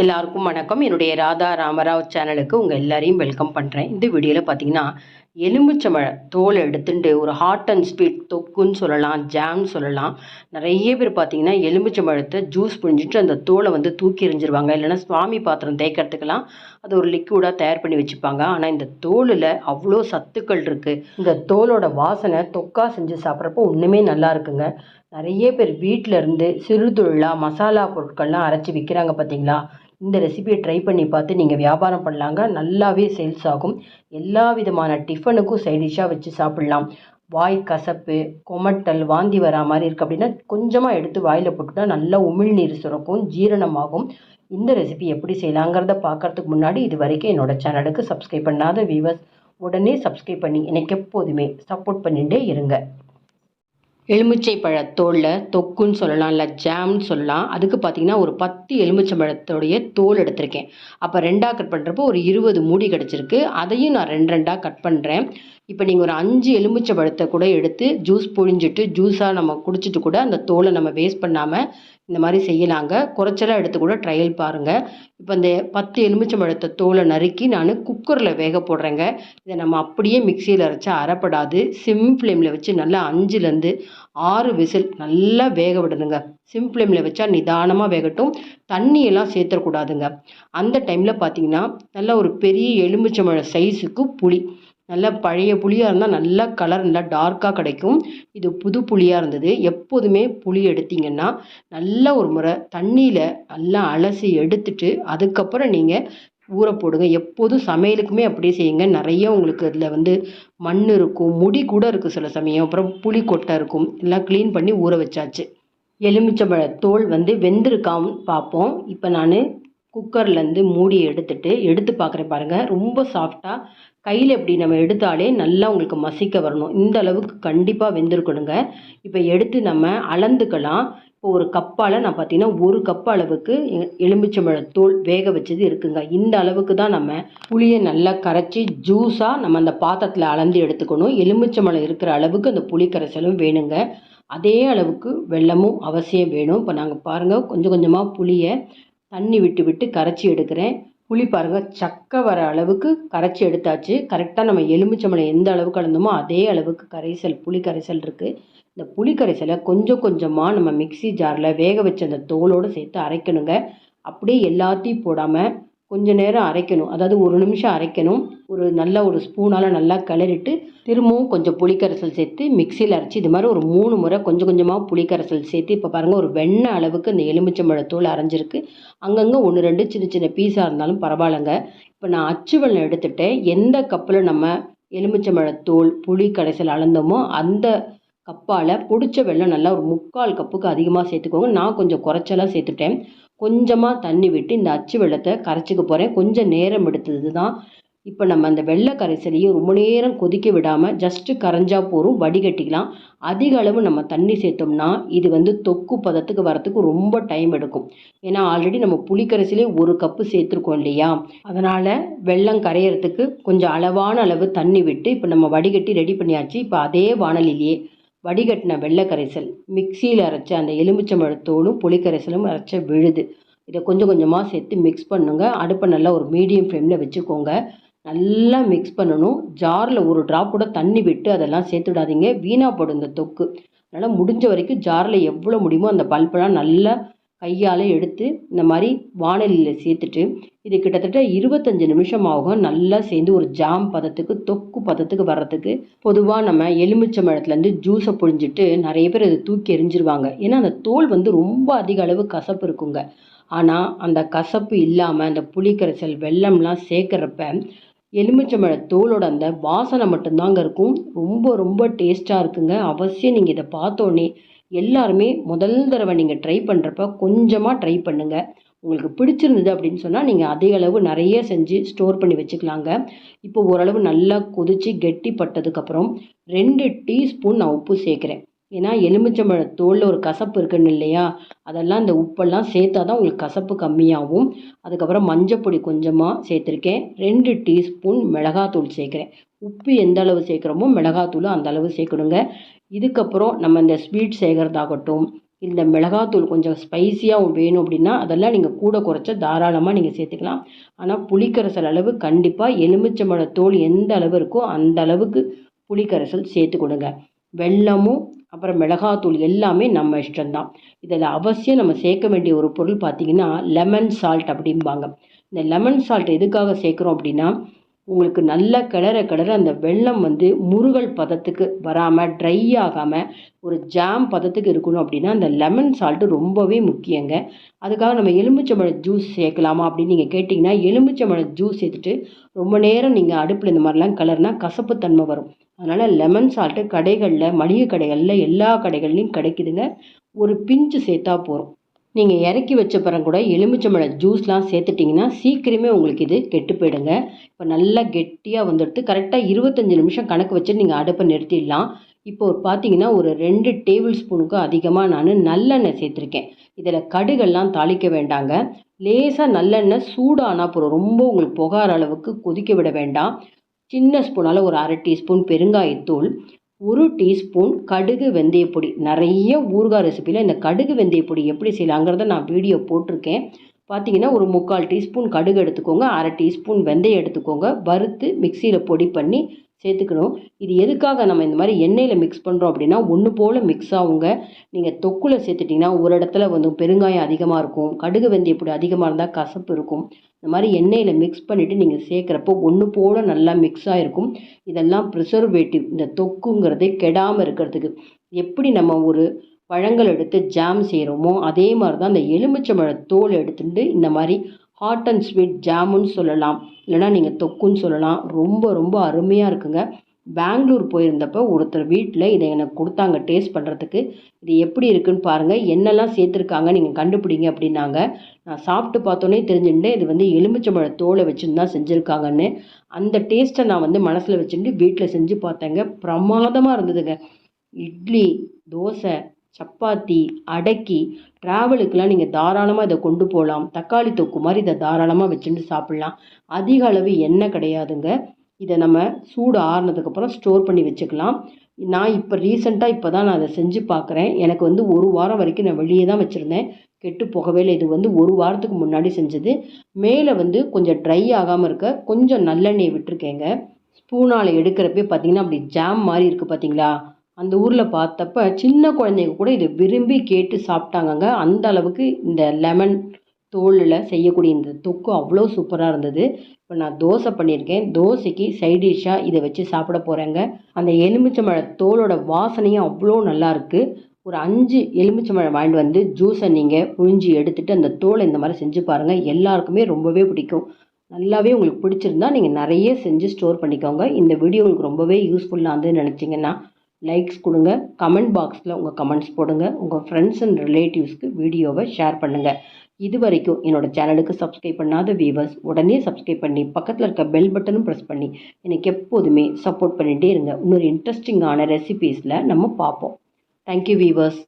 எல்லாருக்கும் வணக்கம். என்னுடைய ராதா ராமராவ் சேனலுக்கு உங்கள் எல்லாரையும் வெல்கம் பண்ணுறேன் இந்த வீடியோவில் பார்த்தீங்கன்னா எலுமிச்சம்பழ தோலை எடுத்துட்டு ஒரு ஹாட் அண்ட் ஸ்வீட் தொக்குன்னு சொல்லலாம் ஜாம் சொல்லலாம். நிறைய பேர் பார்த்தீங்கன்னா எலுமிச்சம்பழத்தை ஜூஸ் புழிஞ்சிட்டு அந்த தோலை வந்து தூக்கி எறிஞ்சிருவாங்க. இல்லைன்னா சுவாமி பாத்திரம் தேய்க்கிறதுக்கெல்லாம் அது ஒரு லிக்விடாக தயார் பண்ணி வச்சுப்பாங்க. ஆனால் இந்த தோலில் அவ்வளோ சத்துக்கள் இருக்குது இந்த தோலோட வாசனை தொக்கா செஞ்சு சாப்பிட்றப்போ ஒன்றுமே நல்லா இருக்குங்க. நிறைய பேர் வீட்டில் இருந்து சிறு தொழிலாக மசாலா பொருட்கள்லாம் அரைச்சி விற்கிறாங்க பார்த்தீங்களா இந்த ரெசிபியை ட்ரை பண்ணி பார்த்து நீங்கள் வியாபாரம் பண்ணலாங்க. நல்லாவே சேல்ஸ் ஆகும். எல்லா விதமான டிஃபனுக்கும் சைடிஷாக வச்சு சாப்பிட்லாம். வாய் கசப்பு கொமட்டல் வாந்தி வரா மாதிரி இருக்குது அப்படின்னா கொஞ்சமாக எடுத்து வாயில் போட்டுட்டா நல்லா உமிழ்நீர் சுரக்கும் ஜீரணமாகும். இந்த ரெசிபி எப்படி செய்யலாங்கிறத பார்க்கறதுக்கு முன்னாடி இது வரைக்கும் என்னோட சேனலுக்கு சப்ஸ்கிரைப் பண்ணாத வியூவர்ஸ் உடனே சப்ஸ்கிரைப் பண்ணி எனக்கு எப்போதுமே சப்போர்ட் பண்ணிகிட்டே இருங்க. எலுமிச்சை பழத்தோலில் தொக்குன்னு சொல்லலாம் இல்லை ஜாம்னு சொல்லலாம். அதுக்கு பார்த்தீங்கன்னா ஒரு பத்து எலுமிச்சை பழத்தோடைய தோல் எடுத்திருக்கேன். அப்போ ரெண்டாக கட் பண்ணுறப்போ ஒரு இருபது மூடி கிடச்சிருக்கு. அதையும் நான் ரெண்டு ரெண்டாக கட் பண்ணுறேன் இப்போ நீங்கள் ஒரு அஞ்சு எலுமிச்சை பழத்தை கூட எடுத்து ஜூஸ் புழிஞ்சிட்டு ஜூஸாக நம்ம குடிச்சிட்டு கூட அந்த தோலை நம்ம வேஸ்ட் பண்ணாமல் இந்த மாதிரி செய்யலாங்க. குறைச்சலாக எடுத்து கூட ட்ரையல் பாருங்கள் இப்போ இந்த பத்து எலுமிச்சை பழத்தை தோலை நறுக்கி நான் குக்கரில் வேக போடுறேங்க. இதை நம்ம அப்படியே மிக்சியில் அரைச்சா அரைப்படாது. சிம் ஃப்ளேமில் வச்சு நல்லா அஞ்சுலேருந்து ஆறு விசில் நல்லா வேக விடணுங்க. சிம் ஃப்ளேமில் வச்சா நிதானமாக வேகட்டும். தண்ணியெல்லாம் சேர்த்துடக்கூடாதுங்க அந்த டைமில் பார்த்தீங்கன்னா நல்லா ஒரு பெரிய எலுமிச்சம்பழ சைஸுக்கு புளி. நல்லா பழைய புளியாக இருந்தால் நல்லா கலர் நல்லா டார்க்காக கிடைக்கும். இது புது புளியாக இருந்தது. எப்போதுமே புளி எடுத்தீங்கன்னா நல்லா ஒரு முறை தண்ணியில் நல்லா அலசி எடுத்துட்டு அதுக்கப்புறம் நீங்கள் ஊற போடுங்க. எப்போதும் சமையலுக்குமே அப்படியே செய்யுங்க. நிறைய உங்களுக்கு அதில் வந்து மண் இருக்கும் முடி கூட இருக்குது சில சமயம். அப்புறம் புளி கொட்டை இருக்கும். எல்லாம் க்ளீன் பண்ணி ஊற வச்சாச்சு. எலுமிச்சம்பழ தோல் வந்து வெந்திருக்கான்னு பார்ப்போம். இப்போ நான் குக்கர்லேருந்து மூடி எடுத்துட்டு எடுத்து பார்க்குறேன் பாருங்கள் ரொம்ப சாஃப்டாக கையில் இப்படி நம்ம எடுத்தாலே நல்லா உங்களுக்கு மசிக்க வரணும். இந்த அளவுக்கு கண்டிப்பாக வெந்திருக்கணுங்க. இப்போ எடுத்து நம்ம அளந்துக்கலாம். இப்போ ஒரு கப்பால் நான் பார்த்தீங்கன்னா ஒரு கப் அளவுக்கு எலுமிச்சம்பழத்தூள் வேக வச்சது இருக்குங்க. இந்த அளவுக்கு தான் நம்ம புளியை நல்லா கரைச்சி ஜூஸாக நம்ம அந்த பாத்திரத்தில் அளந்து எடுத்துக்கணும். எலுமிச்சம்பழம் இருக்கிற அளவுக்கு அந்த புளி கரைசலும் வேணுங்க. அதே அளவுக்கு வெள்ளமும் அவசியம் வேணும். இப்போ நாங்கள் பாருங்கள் கொஞ்சம் கொஞ்சமாக புளியை தண்ணி விட்டு விட்டு கரைச்சி எடுக்கிறேன். புளி பாருங்கள் சக்கை வர அளவுக்கு கரைச்சி எடுத்தாச்சு. கரெக்டாக நம்ம எலுமிச்சம்பளம் எந்த அளவுக்கு கலந்தோமோ அதே அளவுக்கு கரைசல் புளி கரைசல் இருக்குது இந்த புளி கரைசலை கொஞ்சம் கொஞ்சமாக நம்ம மிக்சி ஜாரில் வேக வச்ச அந்த தோலோடு சேர்த்து அரைக்கணுங்க. அப்படியே எல்லாத்தையும் போடாமல் கொஞ்ச நேரம் அரைக்கணும். அதாவது ஒரு நிமிஷம் அரைக்கணும். ஒரு நல்ல ஒரு ஸ்பூனால் நல்லா கிளறிட்டு திரும்பவும் கொஞ்சம் புளிக்கரைசல் சேர்த்து மிக்சியில் அரைச்சி இது மாதிரி ஒரு மூணு முறை கொஞ்சம் கொஞ்சமாக புளிக்கரைசல் சேர்த்து இப்போ பாருங்கள் ஒரு வெண்ணெய் அளவுக்கு இந்த எலுமிச்சம்பழத்தூள் அரைஞ்சிருக்கு. அங்கங்கே ஒன்று ரெண்டு சின்ன சின்ன பீஸாக இருந்தாலும் பரவாயில்லைங்க. இப்போ நான் அச்சு வெள்ளம் எடுத்துட்டேன். எந்த கப்பில் நம்ம எலுமிச்சம்பழத்தூள் புளி கரைசல் அளந்தோமோ அந்த கப்பால் பிடிச்ச வெள்ளம் நல்லா ஒரு முக்கால் கப்புக்கு அதிகமாக சேர்த்துக்கோங்க. நான் கொஞ்சம் குறைச்சலாக சேர்த்துட்டேன். கொஞ்சமாக தண்ணி விட்டு இந்த அச்சு வெள்ளத்தை கரைச்சிக்க போகிறேன் கொஞ்சம் நேரம் எடுத்தது தான் இப்போ நம்ம அந்த வெள்ளை கரைசலையும் ரொம்ப நேரம் கொதிக்க விடாமல் ஜஸ்ட்டு கரைஞ்சா போதும். வடிகட்டிக்கலாம். அதிக அளவு நம்ம தண்ணி சேர்த்தோம்னா இது வந்து தொக்கு பதத்துக்கு வரத்துக்கு ரொம்ப டைம் எடுக்கும். ஏன்னா ஆல்ரெடி நம்ம புளிக்கரைசலே ஒரு கப்பு சேர்த்துருக்கோம் இல்லையா? அதனால் வெள்ளம் கரையிறதுக்கு கொஞ்சம் அளவான அளவு தண்ணி விட்டு இப்போ நம்ம வடிகட்டி ரெடி பண்ணியாச்சு. இப்போ அதே வானலிலேயே வடிகட்டின வெள்ளை கரைசல் மிக்சியில் அரைச்ச அந்த எலுமிச்சம்பழத்தோடும் புளிக்கரைசலும் அரைச்ச விழுது. இதை கொஞ்சம் கொஞ்சமாக சேர்த்து மிக்ஸ் பண்ணுங்க. அடுப்பை நல்லா ஒரு மீடியம் ஃப்ளேமில் வச்சுக்கோங்க. நல்லா மிக்ஸ் பண்ணணும். ஜாரில் ஒரு ட்ராப் கூட தண்ணி விட்டு அதெல்லாம் சேர்த்து விடாதீங்க வீணாக போடும் இந்த தொக்கு. அதனால் முடிஞ்ச வரைக்கும் ஜாரில் எவ்வளோ முடியுமோ அந்த பல்பெல்லாம் நல்லா கையால் எடுத்து இந்த மாதிரி வானலியில் சேர்த்துட்டு இது கிட்டத்தட்ட இருபத்தஞ்சி நிமிஷம் ஆகும் நல்லா சேர்ந்து ஒரு ஜாம் பதத்துக்கு தொக்கு பதத்துக்கு வர்றதுக்கு பொதுவாக நம்ம எலுமிச்சை மழத்துலேருந்து ஜூஸை பொழிஞ்சிட்டு நிறைய பேர் அதை தூக்கி எரிஞ்சிருவாங்க. ஏன்னா அந்த தோல் வந்து ரொம்ப அதிக அளவு கசப்பு இருக்குங்க. ஆனால் அந்த கசப்பு இல்லாமல் அந்த புளிக்கரைசல் வெள்ளம்லாம் சேர்க்குறப்ப எலுமிச்சம்பழ தோலோட அந்த வாசனை மட்டும்தாங்க இருக்கும். ரொம்ப ரொம்ப டேஸ்ட்டாக இருக்குங்க. அவசியம் நீங்கள் இதை பார்த்தோன்னே எல்லாருமே முதல் தடவை நீங்கள் ட்ரை பண்ணுறப்ப கொஞ்சமாக ட்ரை பண்ணுங்கள் உங்களுக்கு பிடிச்சிருந்தது அப்படின்னு சொன்னால் நீங்கள் அதிக அளவு நிறைய செஞ்சு ஸ்டோர் பண்ணி வச்சுக்கலாங்க. இப்போ ஓரளவு நல்லா கொதித்து கெட்டி பட்டதுக்கப்புறம் ரெண்டு டீஸ்பூன் நான் உப்பு சேர்க்குறேன். ஏன்னா எலுமிச்சம்பழ தோலில் ஒரு கசப்பு இருக்குன்னு இல்லையா? அதெல்லாம் இந்த உப்பெல்லாம் சேர்த்தா தான் உங்களுக்கு கசப்பு கம்மியாகும். அதுக்கப்புறம் மஞ்சப்பொடி கொஞ்சமாக சேர்த்துருக்கேன். ரெண்டு டீஸ்பூன் மிளகாத்தூள் சேர்க்குறேன். உப்பு எந்த அளவு சேர்க்குறோமோ மிளகாத்தூள் அந்த அளவு சேர்க்கணுங்க. இதுக்கப்புறம் நம்ம இந்த ஸ்வீட் செய்கிறதாகட்டும் இந்த மிளகாத்தூள் கொஞ்சம் ஸ்பைசியாக வேணும் அப்படின்னா அதெல்லாம் நீங்கள் கூட குறைச்ச தாராளமாக நீங்கள் சேர்த்துக்கலாம். ஆனால் புளிக்கரைசல் அளவு கண்டிப்பாக எலுமிச்சம்பழ தோல் எந்த அளவு இருக்கோ அந்த அளவுக்கு புளிக்கரைசல் சேர்த்து கொடுங்க வெல்லமும் அப்புறம் மிளகாத்தூள் எல்லாமே நம்ம இஷ்டம்தான். இதில் அவசியம் நம்ம சேர்க்க வேண்டிய ஒரு பொருள் பார்த்திங்கன்னா லெமன் சால்ட் அப்படிம்பாங்க. இந்த லெமன் சால்ட் எதுக்காக சேர்க்குறோம் அப்படின்னா உங்களுக்கு நல்லா கிளற கிளற அந்த வெள்ளம் வந்து முருகல் பதத்துக்கு வராமல் ட்ரை ஆகாமல் ஒரு ஜாம் பதத்துக்கு இருக்கணும் அப்படின்னா அந்த லெமன் சால்ட்டு ரொம்பவே முக்கியங்க. அதுக்காக நம்ம எலுமிச்சம்பழ ஜூஸ் சேர்க்கலாமா அப்படின்னு நீங்கள் கேட்டிங்கன்னா எலுமிச்சம்பழ ஜூஸ் சேர்த்துட்டு ரொம்ப நேரம் நீங்கள் அடுப்பில் இந்த மாதிரிலாம் கலர்னா கசப்புத்தன்மை வரும். அதனால் லெமன் சால்ட்டு கடைகளில் மளிகை கடைகளில் எல்லா கடைகள்லையும் கிடைக்குதுங்க. ஒரு பிஞ்சு சேர்த்தா போகிறோம் நீங்கள் இறக்கி வச்ச பிறகு கூட எலுமிச்சம்பழ ஜூஸ்லாம் சேர்த்துட்டிங்கன்னா சீக்கிரமே உங்களுக்கு இது கெட்டு போயிடுங்க. இப்போ நல்லா கெட்டியாக வந்துடுது கரெக்டாக இருபத்தஞ்சி நிமிஷம் கணக்கு வச்சு நீங்கள் அடுப்பை நிறுத்திடலாம். இப்போ ஒரு பார்த்தீங்கன்னா ஒரு ரெண்டு டேபிள் ஸ்பூனுக்கு அதிகமாக நான் நல்லெண்ணெய் சேர்த்துருக்கேன். இதில் கடுகெல்லாம் தாளிக்க வேண்டாங்க. லேசாக நல்லெண்ணெய் சூடானா போகிறோம் ரொம்ப உங்களுக்கு புகார அளவுக்கு கொதிக்க விட வேண்டாம். சின்ன ஸ்பூனால் ஒரு அரை டீஸ்பூன் பெருங்காயத்தூள். ஒரு டீஸ்பூன் கடுகு வெந்தயப்பொடி நிறைய ஊறுகாய் ரெசிப்பியில் இந்த கடுகு வெந்தயப்பொடி எப்படி செய்யலாங்கிறத நான் வீடியோ போட்டிருக்கேன். பார்த்தீங்கன்னா ஒரு முக்கால் டீஸ்பூன் கடுகு எடுத்துக்கோங்க அரை டீஸ்பூன் வெந்தயம் எடுத்துக்கோங்க. வறுத்து மிக்சியில் பொடி பண்ணி சேர்த்துக்கணும். இது எதுக்காக நம்ம இந்த மாதிரி எண்ணெயில் மிக்ஸ் பண்ணுறோம் அப்படின்னா ஒன்று போல் மிக்ஸ் ஆகுங்க. நீங்கள் தொக்குல சேர்த்துட்டிங்கன்னா ஒரு இடத்துல வந்து பெருங்காயம் அதிகமாக இருக்கும். கடுகு வெந்தயப்பொடி அதிகமாக இருந்தால் கசப்பு இருக்கும். இந்த மாதிரி எண்ணெயில் மிக்ஸ் பண்ணிவிட்டு நீங்கள் சேர்க்குறப்போ ஒன்று போல் நல்லா மிக்ஸ் ஆகிருக்கும் இதெல்லாம் ப்ரிசர்வேட்டிவ் இந்த தொக்குங்கிறதே கெடாமல் இருக்கிறதுக்கு. எப்படி நம்ம ஒரு பழங்கள் எடுத்து ஜாம் செய்கிறோமோ அதே மாதிரி தான் அந்த எலுமிச்சம்பழ தோல் எடுத்துட்டு இந்த மாதிரி ஹாட் அண்ட் ஸ்வீட் ஜாமுன்னு சொல்லலாம். இல்லைனா நீங்கள் தொக்குன்னு சொல்லலாம். ரொம்ப ரொம்ப அருமையாக இருக்குங்க. பெங்களூர் போயிருந்தப்போ ஒருத்தர் வீட்டில் இதை எனக்கு கொடுத்தாங்க டேஸ்ட் பண்ணுறதுக்கு இது எப்படி இருக்குன்னு பாருங்கள் என்னெல்லாம் சேர்த்துருக்காங்க நீங்கள் கண்டுபிடிங்க அப்படின்னாங்க. நான் சாப்பிட்டு பார்த்தோன்னே தெரிஞ்சுட்டு இது வந்து எலுமிச்சம்பழ தோலை வச்சுன்னு தான் செஞ்சுருக்காங்கன்னு. அந்த டேஸ்ட்டை நான் வந்து மனசில் வச்சுட்டு வீட்டில் செஞ்சு பார்த்தேங்க. பிரமாதமாக இருந்ததுங்க. இட்லி தோசை சப்பாத்தி அடக்கி ட்ராவலுக்கெலாம் நீங்கள் தாராளமாக இதை கொண்டு போகலாம் தக்காளி தொக்கு மாதிரி இதை தாராளமாக வச்சுட்டு சாப்பிட்லாம். அதிக அளவு எண்ணெய் கிடையாதுங்க. இதை நம்ம சூடு ஆறுனதுக்கப்புறம் ஸ்டோர் பண்ணி வச்சுக்கலாம். நான் இப்போ ரீசெண்டாக இப்போ தான் நான் அதை செஞ்சு பார்க்குறேன். எனக்கு வந்து ஒரு வாரம் வரைக்கும் நான் வெளியே தான் வச்சுருந்தேன். கெட்டு போகவே இல்லை. இது வந்து ஒரு வாரத்துக்கு முன்னாடி செஞ்சது. மேலே வந்து கொஞ்சம் ட்ரை ஆகாமல் இருக்க கொஞ்சம் நல்லெண்ணெய் விட்டுருக்கேங்க. ஸ்பூனால் எடுக்கிறப்பே பார்த்தீங்கன்னா அப்படி ஜாம் மாதிரி இருக்குது பார்த்தீங்களா? அந்த ஊரில் பார்த்தப்ப சின்ன குழந்தைங்க கூட இதை விரும்பி கேட்டு சாப்பிட்டாங்கங்க. அந்த அளவுக்கு இந்த லெமன் தோலில் செய்யக்கூடிய இந்த தொக்கு அவ்வளோ சூப்பராக இருந்தது. இப்போ நான் தோசை பண்ணியிருக்கேன். தோசைக்கு சைட் டிஷ்ஷாக இதை வச்சு சாப்பிட போகிறேங்க அந்த எலுமிச்சம்பழ தோலோட வாசனையும் அவ்வளோ நல்லாயிருக்கு ஒரு அஞ்சு எலுமிச்சம்பழம் வாங்கிட்டு வந்து ஜூஸை நீங்கள் புழிஞ்சி எடுத்துகிட்டு அந்த தோலை இந்த மாதிரி செஞ்சு பாருங்கள் எல்லாருக்குமே ரொம்பவே பிடிக்கும். நல்லாவே உங்களுக்கு பிடிச்சிருந்தா நீங்கள் நிறைய செஞ்சு ஸ்டோர் பண்ணிக்கோங்க. இந்த வீடியோ உங்களுக்கு ரொம்பவே யூஸ்ஃபுல்லாக இருந்து நினச்சிங்கன்னா லைக்ஸ் கொடுங்க. கமெண்ட் பாக்ஸில் உங்கள் கமெண்ட்ஸ் போடுங்க. உங்கள் ஃப்ரெண்ட்ஸ் அண்ட் ரிலேட்டிவ்ஸ்க்கு வீடியோவை ஷேர் பண்ணுங்கள் இது வரைக்கும் என்னோடய சேனலுக்கு சப்ஸ்கிரைப் பண்ணாத வியூவர்ஸ் உடனே சப்ஸ்கிரைப் பண்ணி பக்கத்தில் இருக்க பெல் பட்டனும் ப்ரெஸ் பண்ணி எனக்கு எப்போதுமே சப்போர்ட் பண்ணிகிட்டே இருங்க. இன்னொரு இன்ட்ரெஸ்டிங்கான ரெசிபீஸில் நம்ம பார்ப்போம். Thank you viewers